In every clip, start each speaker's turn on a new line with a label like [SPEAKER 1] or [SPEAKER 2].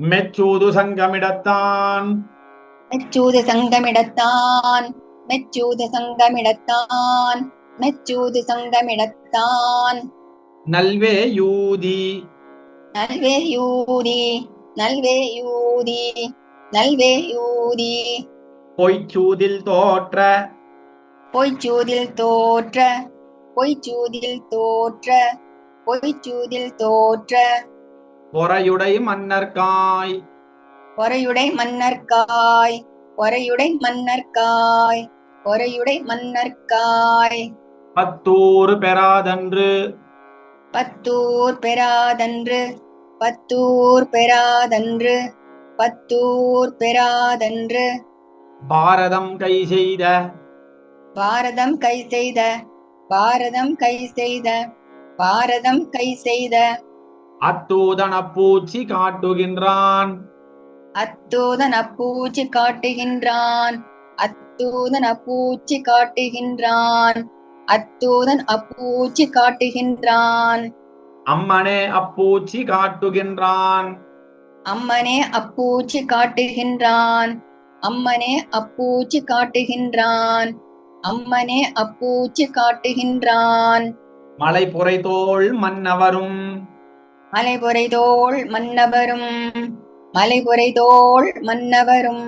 [SPEAKER 1] மெச்சூது சங்கமிடத்தான்.
[SPEAKER 2] மெச்சூது சங்கமிடத்தான். மெச்சூது சங்கமிடத்தான். மெச்சூது சங்கமிடத்தான்.
[SPEAKER 1] நல்வே யூதி
[SPEAKER 2] நல்வே யூதி நல்வே யூதி நல்வே யூதி
[SPEAKER 1] பொய்ச்சூதில் தோற்ற.
[SPEAKER 2] பொய்ச்சூதில் தோற்ற. பொய்ச்சூதில் தோற்ற. பொய்ச்சூதில் தோற்ற.
[SPEAKER 1] பொறையுடை மன்னர்காய்
[SPEAKER 2] பொறையுடை மன்னர்காய் பொறையுடை மன்னர்காய் பொறையுடை மன்னர்காய்
[SPEAKER 1] பத்தூறு பெறாதன்று.
[SPEAKER 2] பத்தூர் பெறாதன்று. பத்தூர் பெறாதன்று. பத்தூர் பெறாதன்று.
[SPEAKER 1] பாரதம் கை செய்த.
[SPEAKER 2] பாரதம் கை செய்த. பாரதம் கை செய்த. பாரதம் கை செய்த.
[SPEAKER 1] அத்தூதன பூச்சி காட்டுகின்றான்.
[SPEAKER 2] அத்தூதன் அப்பூச்சி காட்டுகின்றான். அத்தூதன் அப்பூச்சி காட்டுகின்றான். அத்தூதன் அப்பூச்சி காட்டுகின்றான்.
[SPEAKER 1] அம்மனே அப்பூச்சி காட்டுகின்றான்.
[SPEAKER 2] அம்மனே அப்பூச்சி காட்டுகின்றான். அம்மனே அப்பூச்சி காட்டுகின்றான். அம்மனே அப்பூச்சி காட்டுகின்றான்.
[SPEAKER 1] மலை புரைதோள் மன்னவரும்
[SPEAKER 2] மலைபுரைதோள் மன்னவரும் மலைபுரைதோள் மன்னவரும்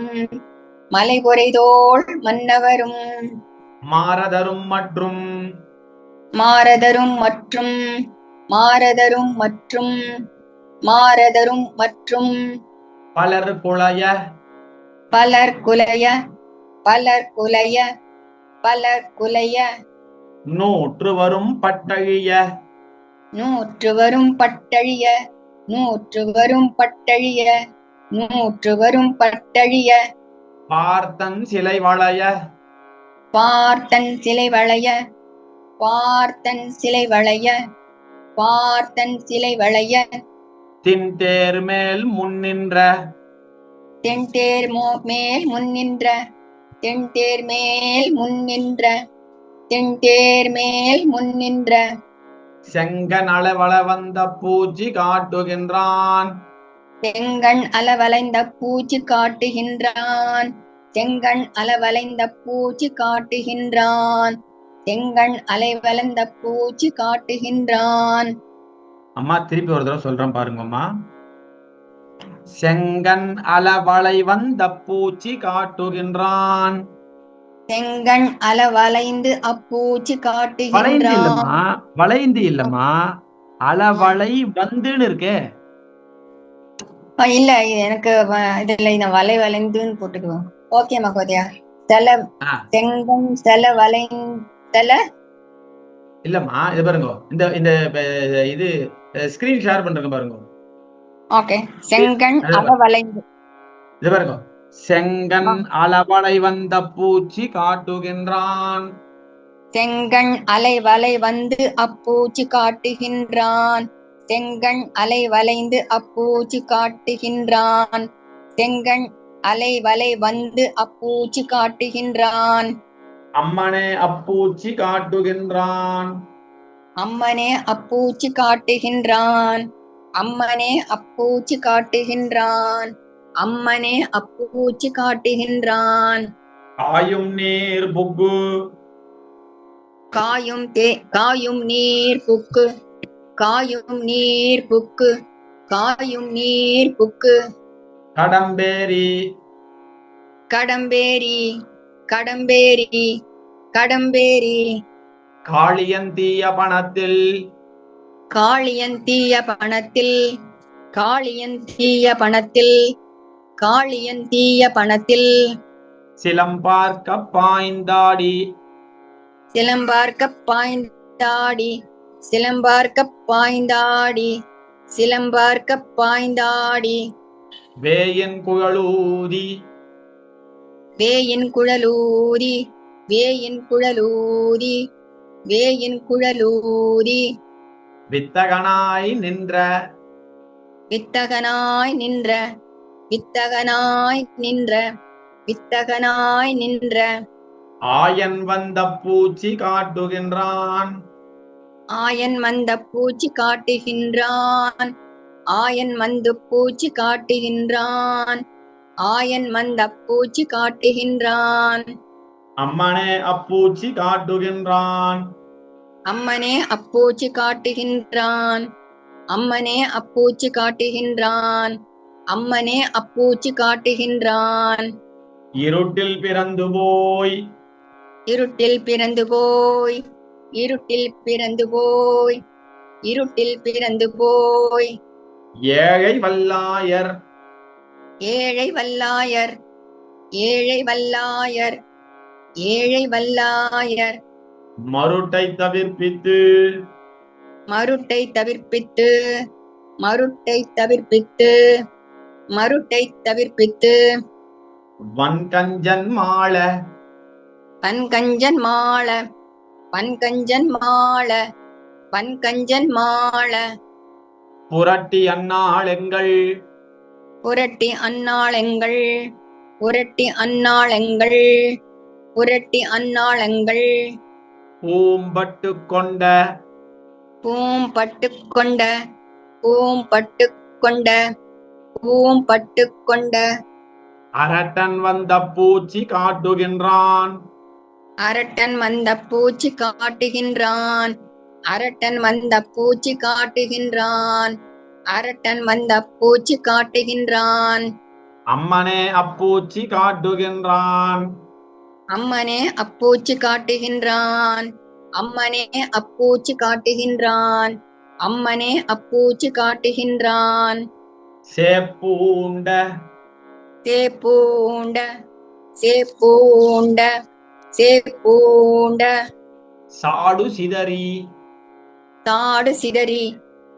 [SPEAKER 2] மலைபுரைதோள் மன்னவரும்.
[SPEAKER 1] மாரதரும் மற்றும்
[SPEAKER 2] மாரதரும் மற்றும் மாரதரும் மற்றும் மாரதரும் மற்றும்.
[SPEAKER 1] பலர் குளைய
[SPEAKER 2] பலர் குலைய பலர் குலைய பலர் குலைய.
[SPEAKER 1] நூற்று வரும் பட்டழிய.
[SPEAKER 2] நூற்று வரும் பட்டழிய நூற்று வரும் பட்டழிய நூற்று வரும் பட்டழிய.
[SPEAKER 1] பார்த்தன் சிலை வளைய
[SPEAKER 2] பார்த்தன் சிலை வளைய பார்த்தன் சிலை வளைய பார்த்தன் சிலை வளைய
[SPEAKER 1] தின்தேர் மேல் முன்னின்ற
[SPEAKER 2] தென்தேர் மோ- மேல் முன்னின்ற தென்தேர் மேல் முன்னின்ற தென்தேர் மேல் முன்னின்ற
[SPEAKER 1] செங்கன் அளவள வந்த பூச்சி காட்டுகின்றான்.
[SPEAKER 2] செங்கண் அளவளைந்த பூச்சி காட்டுகின்றான். செங்கண் அளவளைந்த பூச்சி காட்டுகின்றான். செங்கண் அலைவளைந்த பூச்சி காட்டுகின்றான்.
[SPEAKER 1] அம்மா திருப்பி ஒரு தடவை சொல்றேன் பாருங்கம்மா. செங்கன் அளவளை வந்த பூச்சி காட்டுகின்றான்.
[SPEAKER 2] செங்கண் அப்பூச்சி
[SPEAKER 1] வளைந்து
[SPEAKER 2] காட்டுகின்றான்.
[SPEAKER 1] இல்லம்மா வளைந்து இல்லம்மா அளவளை வந்துன்னு இருக்கே.
[SPEAKER 2] இல்ல எனக்கு இதுல இந்த வலை வளைந்துன்னு போட்டுக்குவோம். ஓகே மகோதயா. செல
[SPEAKER 1] ஆ.
[SPEAKER 2] செங்கண் செல வளைந் செல
[SPEAKER 1] இல்லம்மா இது பாருங்க இந்த இந்த இது ஸ்கிரீன் ஷேர் பண்றேங்க பாருங்க.
[SPEAKER 2] ஓகே செங்கண்
[SPEAKER 1] அது
[SPEAKER 2] அளவளைந்து
[SPEAKER 1] இது பாருங்க செங்கன் அளவளை வந்த பூச்சி காட்டுகின்றான்.
[SPEAKER 2] செங்கண் அலை வலை வந்து அப்பூச்சி காட்டுகின்றான். செங்கண் அலை வளைந்து அப்பூச்சி காட்டுகின்றான். செங்கண் அலை வலை வந்து அப்பூச்சி காட்டுகின்றான்.
[SPEAKER 1] அம்மனே அப்பூச்சி காட்டுகின்றான்.
[SPEAKER 2] அம்மனே அப்பூச்சி காட்டுகின்றான். அம்மனே அப்பூச்சி காட்டுகின்றான். அம்மனே அப்பூச்சி காட்டுகின்றான்.
[SPEAKER 1] காயும் நீர் புக்கு.
[SPEAKER 2] காயும் தே காயும் நீர் புக்கு. காயும் நீர் புக்கு. காயும் நீர் புக்கு.
[SPEAKER 1] கடம்பேரி.
[SPEAKER 2] கடம்பேரி. கடம்பேரி. கடம்பேரி.
[SPEAKER 1] காளியந்தீய பணத்தில்.
[SPEAKER 2] காளியந்தீய பணத்தில். காளியந்தீய பணத்தில். காளியந்தீய பணத்தில்.
[SPEAKER 1] சிலம்பார்க்க பாய்ந்தாடி.
[SPEAKER 2] சிலம்பார்க்க பாய்ந்தாடி. சிலம்பார்க்க பாய்ந்தாடி. சிலம்பார்க்க பாய்ந்தாடி.
[SPEAKER 1] வேயின் குழலூதி.
[SPEAKER 2] வேயின் குழலூதி. வேயின் குழலூதி. வேயின் குழலூதி.
[SPEAKER 1] வித்தகனாய் நின்ற.
[SPEAKER 2] வித்தகனாய் நின்ற. வித்தகனாய் நின்ற வித்தகனாய் நின்ற.
[SPEAKER 1] ஆயன் வந்த பூச்சி காட்டுகின்றான்.
[SPEAKER 2] ஆயன் மந்த பூச்சி காட்டுகின்றான். ஆயன் வந்து பூச்சி காட்டுகின்றான். ஆயன் மந்த பூச்சி காட்டுகின்றான்.
[SPEAKER 1] அம்மனே அப்பூச்சி காட்டுகின்றான்.
[SPEAKER 2] அம்மனே அப்பூச்சி காட்டுகின்றான். அம்மனே அப்பூச்சி காட்டுகின்றான். அம்மனே அப்பூச்சி காட்டுகின்றான்.
[SPEAKER 1] இருட்டில் பிறந்து போய்.
[SPEAKER 2] இருட்டில் பிறந்து போய். இருட்டில் பிறந்து போய். இருட்டில் பிறந்து போய்.
[SPEAKER 1] ஏழை வல்லாயர்.
[SPEAKER 2] ஏழை வல்லாயர். ஏழை வல்லாயர். ஏழை வல்லாயர்.
[SPEAKER 1] மருட்டை தவிர்ப்பித்து.
[SPEAKER 2] மருட்டை தவிர்ப்பித்து. மருட்டை தவிர்ப்பித்து. மருட்டை தவிர்ப்பித்து.
[SPEAKER 1] வன்கஞ்சன் மாள.
[SPEAKER 2] பன்கஞ்சன் மாள. பன்கஞ்சன் மாள. பன்கஞ்சன் மாள.
[SPEAKER 1] புரட்டி அன்னாளெங்கள்
[SPEAKER 2] புரட்டி அன்னாளெங்கள் புரட்டி அன்னாளெங்கள் புரட்டி அன்னாளெங்கள்
[SPEAKER 1] பூம்பட்டு கொண்ட.
[SPEAKER 2] பூம் பட்டு கொண்ட. பூம் பட்டு கொண்ட. பூம் பட்டு கொண்ட
[SPEAKER 1] அரட்டன் வந்த பூச்சி காட்டுகின்றான்.
[SPEAKER 2] அரட்டன் வந்த பூச்சி காட்டுகின்றான். அரட்டன் வந்த பூச்சி காட்டுகின்றான். அரட்டன் வந்த பூச்சி காட்டுகின்றான்.
[SPEAKER 1] அம்மனே அப்பூச்சி காட்டுகின்றான்.
[SPEAKER 2] அம்மனே அப்பூச்சி காட்டுகின்றான். அம்மனே அப்பூச்சி காட்டுகின்றான். அம்மனே அப்பூச்சி காட்டுகின்றான்.
[SPEAKER 1] சேப்பூண்ட.
[SPEAKER 2] சேப்பூண்ட சேப்பூண்ட சேப்பூண்ட.
[SPEAKER 1] சாடு சிதறி.
[SPEAKER 2] தாடு சிதறி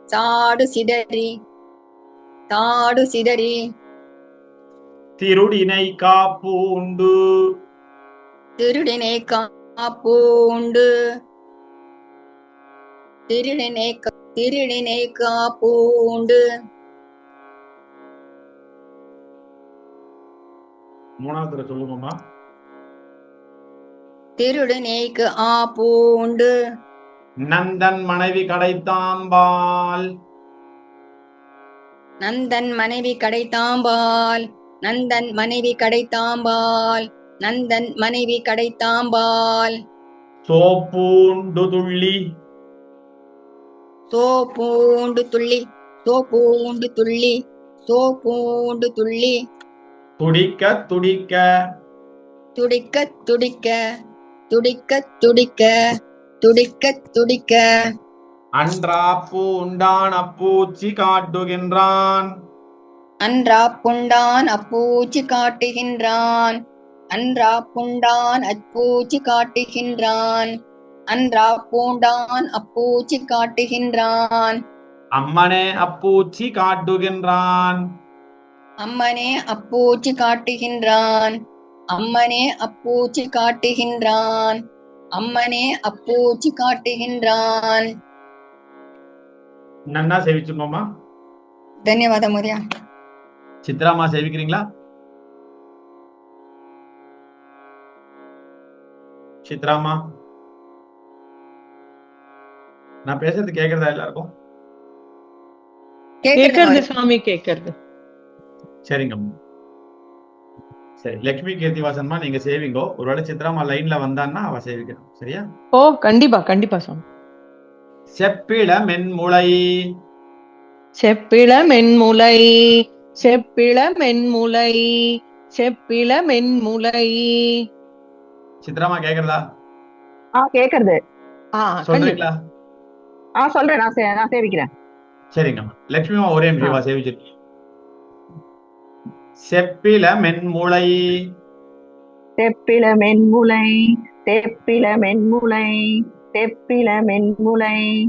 [SPEAKER 2] தாடு சிதறி தாடு சிதறி.
[SPEAKER 1] திருடினை காப்பூண்டு.
[SPEAKER 2] திருடினை காப்பூண்டு. திருடினை திருடினை காப்பூண்டு.
[SPEAKER 1] மூணாவது தடவை சொல்லுங்கம்மா
[SPEAKER 2] திருடினைக்கு ஆ பூண்டு
[SPEAKER 1] நந்தன் மனைவி கடைத்தாம்பால்
[SPEAKER 2] நந்தன் மனைவி கடைத்தாம்பால் நந்தன் மனைவி கடைத்தாம்பால் நந்தன் மனைவி கடைத்தாம்பால்
[SPEAKER 1] சோப்பூண்டு துள்ளி.
[SPEAKER 2] சோ பூண்டு துள்ளி. சோ பூண்டு துள்ளி. சோ பூண்டு துள்ளி.
[SPEAKER 1] துடிக்க துடிக்க.
[SPEAKER 2] துடிக்க துடிக்க துடிக்க துடிக்க துடிக்க துடிக்க.
[SPEAKER 1] அன்றா பூண்டான் அப்பூச்சி காட்டுகின்றான்.
[SPEAKER 2] அன்றா புண்டான் அப்பூச்சி காட்டுகின்றான். அன்றா புண்டான் அப்பூச்சி காட்டுகின்றான். அன்றா பூண்டான் அப்பூச்சி காட்டுகின்றான்.
[SPEAKER 1] அம்மனே அப்பூச்சி காட்டுகின்றான்.
[SPEAKER 2] அம்மனே அப்பூச்சி காட்டுகின்றான். அம்மனே அப்பூச்சி காட்டுகின்றான். அம்மனே அப்பூச்சி காட்டுகின்றான்.
[SPEAKER 1] நன்னா சேவிச்சுக்கோமா
[SPEAKER 2] தன்யவாதம் மரியா.
[SPEAKER 1] சித்ராமா சேவிக்கிறீங்களா? சித்ராமா நான் பேசுறது கேக்குறதா எல்லாருக்கும்?
[SPEAKER 3] கேக்குறது சுவாமி கேக்குறது.
[SPEAKER 1] சரிங்கம்மா சரி லட்சுமி கீர்த்திவாசன்மா நீங்க சேவிங்கோ. ஒருவேளை சித்ராமா லைன்ல வந்தான்னா அவ சேவிக்கணும். சரியா?
[SPEAKER 3] ஓ கண்டிப்பா கண்டிப்பா சுவாமி
[SPEAKER 1] செப்பிள மென்முளை
[SPEAKER 3] செப்பிள மென்முலை. செப்பிள மென்முலை. செப்பிள மென்முலை.
[SPEAKER 1] சித்ராமா கேக்குறதா?
[SPEAKER 4] ஆ கேக்குறது.
[SPEAKER 3] ஆ
[SPEAKER 1] சொல்றீங்களா?
[SPEAKER 4] ஆ சொல்றேன். நான் நான் சேவிக்கிறேன்.
[SPEAKER 1] சரிங்கம்மா லட்சுமிமா ஒரே நிமிஷம் வா சேவிச்சிருக்கீங்க செப்பில மென்முளை
[SPEAKER 4] தெப்பில மென்முலை தெப்பில மென்முலை தெப்பில மென்முலை.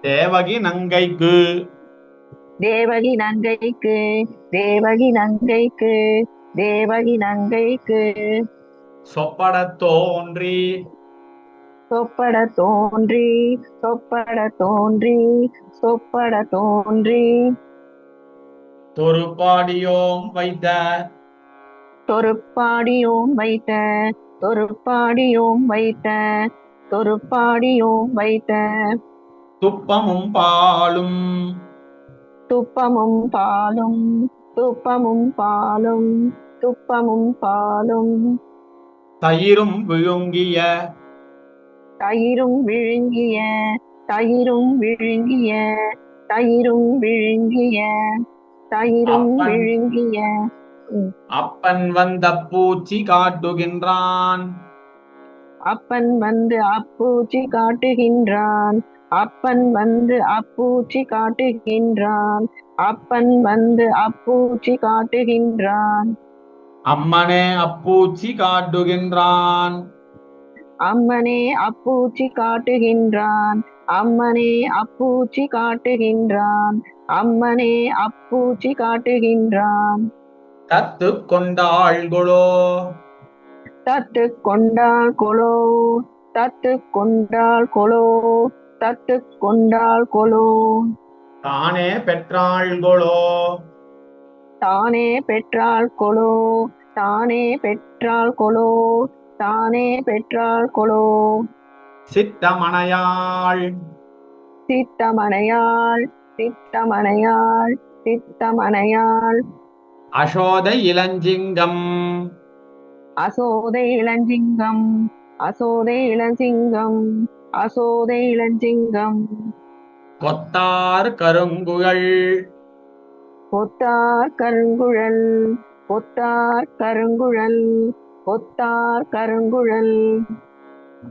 [SPEAKER 1] தேவகி நங்கைக்கு.
[SPEAKER 4] தேவகி நங்கைக்கு தேவகி நங்கைக்கு தேவகி நங்கைக்கு.
[SPEAKER 1] சொப்பட தோன்றி.
[SPEAKER 4] சொப்பட தோன்றி சொப்பட தோன்றி சொப்பட தோன்றி.
[SPEAKER 1] தொருப்பாடியோம் வைத்த.
[SPEAKER 4] தொருப்பாடியோம் வைத்த. தொருப்பாடியோம் வைத்த. தொருப்பாடியோம் வைத்த.
[SPEAKER 1] துப்பமும் பாலும்.
[SPEAKER 4] துப்பமும் பாலும். துப்பமும் பாலும். துப்பமும் பாலும்.
[SPEAKER 1] தயிரும் விழுங்கிய.
[SPEAKER 4] தயிரும் விழுங்கிய. தயிரும் விழுங்கிய. தயிரும் விழுங்கிய. தயிரும். விழுங்கிய
[SPEAKER 1] அப்பன் வந்த பூச்சி காட்டுகின்றான்.
[SPEAKER 4] அப்பன் வந்து அப்பூச்சி காட்டுகின்றான். அப்பன் வந்து அப்பூச்சி காட்டுகின்றான். அப்பன் வந்து அப்பூச்சி காட்டுகின்றான்.
[SPEAKER 1] அம்மனே அப்பூச்சி காட்டுகின்றான்.
[SPEAKER 4] அம்மனே அப்பூச்சி காட்டுகின்றான். அம்மனே அப்பூச்சி காட்டுகின்றான். அம்மனே அப்பூச்சி காட்டுகின்றான்
[SPEAKER 1] தத்து கொண்டாள்களோ
[SPEAKER 4] தத்து கொண்டாள் கொலோ தத்து கொண்டாள் கொலோ தத்து கொண்டாள் கொலோ
[SPEAKER 1] தானே பெற்றாள்களோ
[SPEAKER 4] தானே பெற்றாள் கொலோ தானே பெற்றாள் கொலோ தானே பெற்றாள் கொலோ
[SPEAKER 1] சித்தமணையாள்
[SPEAKER 4] சித்தமனையாள். சித்தமனையாள் சித்தமனையாள்
[SPEAKER 1] அசோத இளஞ்சிங்கம்.
[SPEAKER 4] அசோதை இளஞ்சிங்கம் அசோதை இளஞ்சிங்கம் அசோதை இளஞ்சிங்கம்.
[SPEAKER 1] கொத்தார் கருங்குழல்.
[SPEAKER 4] பொத்தார் கருங்குழல் பொத்தார் கருங்குழல் பொத்தார் கருங்குழல்.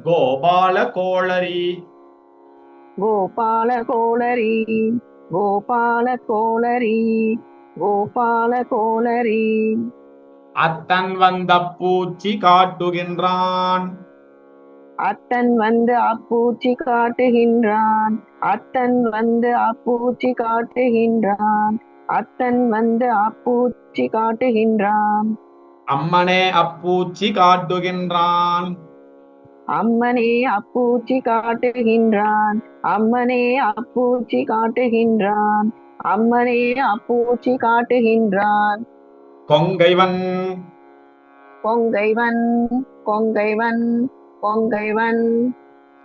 [SPEAKER 1] கோபால கோளரி.
[SPEAKER 4] கோபால கோளரி. கோபால கோளரி கோபால கோளரி.
[SPEAKER 1] அத்தன் வந்த பூச்சி காட்டுகின்றான்.
[SPEAKER 4] அத்தன் வந்து அப்பூச்சி காட்டுகின்றான். அத்தன் வந்து அப்பூச்சி காட்டுகின்றான். அத்தன் வந்து அப்பூச்சி காட்டுகின்றான்.
[SPEAKER 1] அம்மனே அப்பூச்சி காட்டுகின்றான்.
[SPEAKER 4] அம்மனே அப்பூச்சி காட்டுகின்றான். அம்மனே அப்பூச்சி காட்டுகின்றான். அம்மனே அப்பூச்சி காட்டுகின்றான்.
[SPEAKER 1] கொங்கைவன்.
[SPEAKER 4] கொங்கைவன் கொங்கைவன் கொங்கைவன்.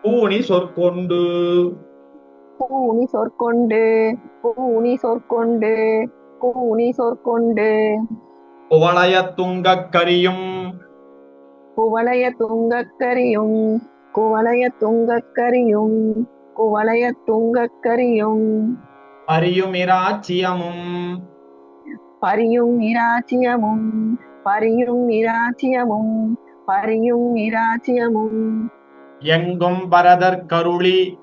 [SPEAKER 1] பூனி சொற்கொண்டு.
[SPEAKER 4] பூனி சொற்கொண்டு பூனி சொற்கொண்டு பூனி சொற்கொண்டு.
[SPEAKER 1] குவளைய துங்கக் கரியும்.
[SPEAKER 4] குவளைய துங்கக்கரியும் குவளைய துங்கக்கரியும் குவளைய துங்கக்கரியும்
[SPEAKER 1] பரியும் இராச்சியமும்.
[SPEAKER 4] பரியும் இராச்சியமும் பரியும் இராச்சியமும் பரியும் இராச்சியமும்.
[SPEAKER 1] எங்கும் பரதர் கருளி.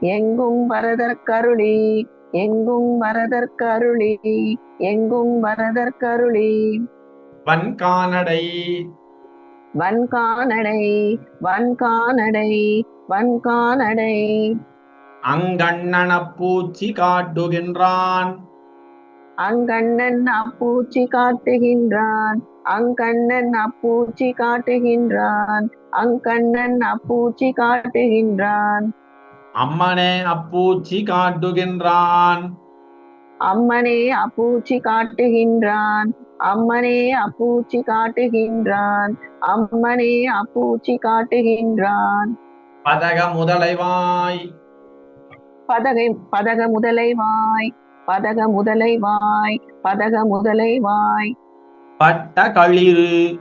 [SPEAKER 4] எங்கும் வரதற் கருளி எங்கும் வரதற் கருளி எங்கும் வரதற் கருளி.
[SPEAKER 1] வன்கானடை.
[SPEAKER 4] வன்கானடை வன்கானடை வன்கானடை.
[SPEAKER 1] அங்கண்ணன பூச்சி காட்டுகின்றான்.
[SPEAKER 4] அங்கண்ணன் அப்பூச்சி காட்டுகின்றான். அங்கண்ணன் அப்பூச்சி காட்டுகின்றான். அங்கண்ணன் அப்பூச்சி காட்டுகின்றான்.
[SPEAKER 1] அம்மனே அப்பூச்சி காட்டுகின்றான்.
[SPEAKER 4] அம்மனே அப்பூச்சி காட்டுகின்றான். அம்மனே அப்பூச்சி காட்டுகின்றான். அம்மனே அப்பூச்சி காட்டுகின்றான்.
[SPEAKER 1] பதக முதலைவாய்.
[SPEAKER 4] பதகை பதக முதலைவாய். பதக முதலைவாய் பதக முதலைவாய்.
[SPEAKER 1] பட்ட களிறு.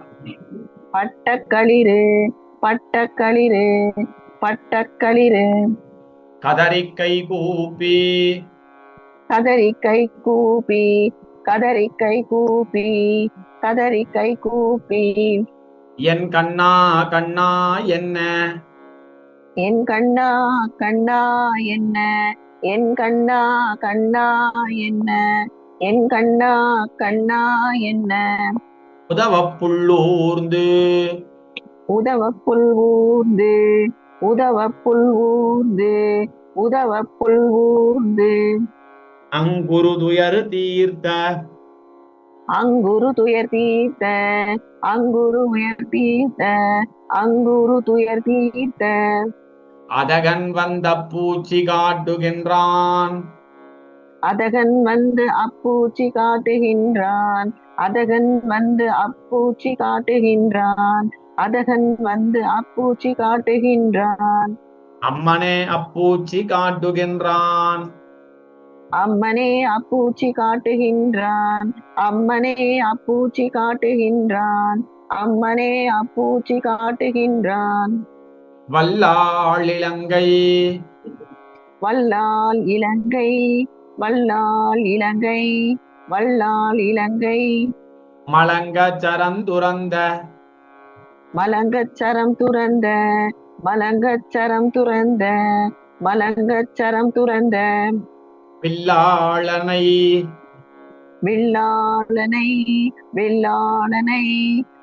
[SPEAKER 4] பட்டக்களிறு பட்டக்களிறு பட்டக்களிறு
[SPEAKER 1] கதறிக்கை கூப்பி.
[SPEAKER 4] கதறி கை கூப்பி. கதறி கை கூப்பி கதறி கை கூப்பி.
[SPEAKER 1] என் கண்ணா கண்ணா என்ன?
[SPEAKER 4] என் கண்ணா கண்ணா என்ன? என் கண்ணா கண்ணா என்ன? என் கண்ணா கண்ணா என்ன?
[SPEAKER 1] உதவ புள்ளூர்ந்து
[SPEAKER 4] உதவ புல் ஊர்ந்து உதவ புல் ஊர்ந்து உதவ புல் ஊர்ந்து
[SPEAKER 1] அங்குரு துயர் தீர்த்த.
[SPEAKER 4] அங்குரு துயர் தீர்த்த அங்குரு உயர் தீர்த்த அங்குரு துயர் தீர்த்த.
[SPEAKER 1] அதகன் வந்த பூச்சி காட்டுகின்றான்.
[SPEAKER 4] அதகன் வந்து அப்பூச்சி காட்டுகின்றான். அதகன் வந்து அப்பூச்சி காட்டுகின்றான். அதகன் வந்து அப்பூச்சி காட்டுகின்றான்.
[SPEAKER 1] அம்மனே அப்பூச்சி காட்டுகின்றான்.
[SPEAKER 4] அம்மனே அப்பூச்சி காட்டுகின்றான். அம்மனே அப்பூச்சி காட்டுகின்றான். அம்மனே அப்பூச்சி காட்டுகின்றான்.
[SPEAKER 1] வல்லாள் இலங்கை.
[SPEAKER 4] வல்லால் இலங்கை. வல்லால் இலங்கை. வல்லால் இலங்கை.
[SPEAKER 1] மலங்க சரந்துறந்த
[SPEAKER 4] மலங்கச்சரம் துறந்த. மலங்கச்சரம் துறந்த. மலங்கச்சரம் துறந்த.
[SPEAKER 1] பில்லாளனை
[SPEAKER 4] வில்லாளனை வில்லாளனை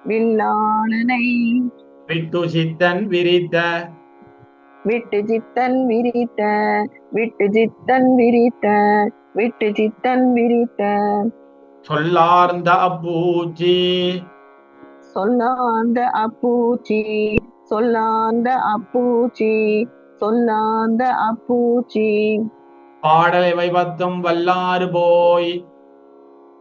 [SPEAKER 4] வில்லாளனை.
[SPEAKER 1] விட்டு சித்தன் விரித்த.
[SPEAKER 4] விட்டு சித்தன் விரித்த விட்டு சித்தன் விரித்த விட்டு சித்தன் விரித்த.
[SPEAKER 1] சொல்லார்ந்த அப்பூச்சி.
[SPEAKER 4] சொல்லாந்த அப்பூச்சி சொல்லாந்த அப்பூச்சி சொல்லாந்த அப்பூச்சி.
[SPEAKER 1] பாடலை வைபத்தும் வல்லாறு போய்.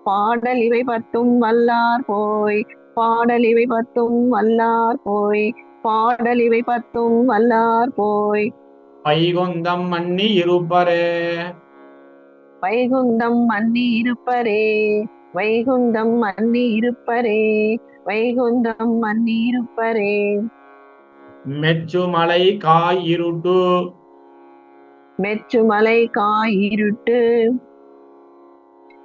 [SPEAKER 4] பாடல் இவை பத்தும் வல்லார் போய். பாடல் இவை பத்தும் வல்லார் போய். பாடல் இவை பத்தும் வல்லார் போய்.
[SPEAKER 1] வைகுந்தம் மன்னி இருப்பரே.
[SPEAKER 4] வைகுந்தம் மன்னி இருப்பரே. வைகுந்தம் மன்னி இருப்பரே. வைகுந்தம் மன்னி இருப்பரே.
[SPEAKER 1] மெச்சுமலை காயிருட்டு
[SPEAKER 4] மெச்சுமலை காயிருட்டு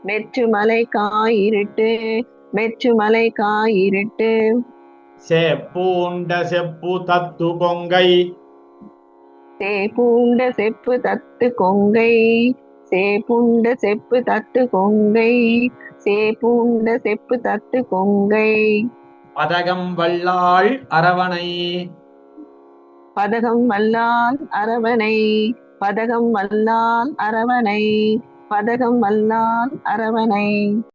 [SPEAKER 4] மெச்சுமலை காயிருட்டு மெச்சுமலை காயிருட்டு.
[SPEAKER 1] செப்பூண்ட செப்பு தத்து கொங்கை.
[SPEAKER 4] சேபூண்ட செப்பு தத்து கொங்கை. சேபுண்ட செப்பு தத்து கொங்கை. சேபூண்ட செப்பு தத்து கொங்கை.
[SPEAKER 1] பதகம் வல்லாள் அரவணை.
[SPEAKER 4] பதகம் வல்லால் அரவணை. பதகம் வல்லான் அரவணை பதகம் வல்லான் அரவணை.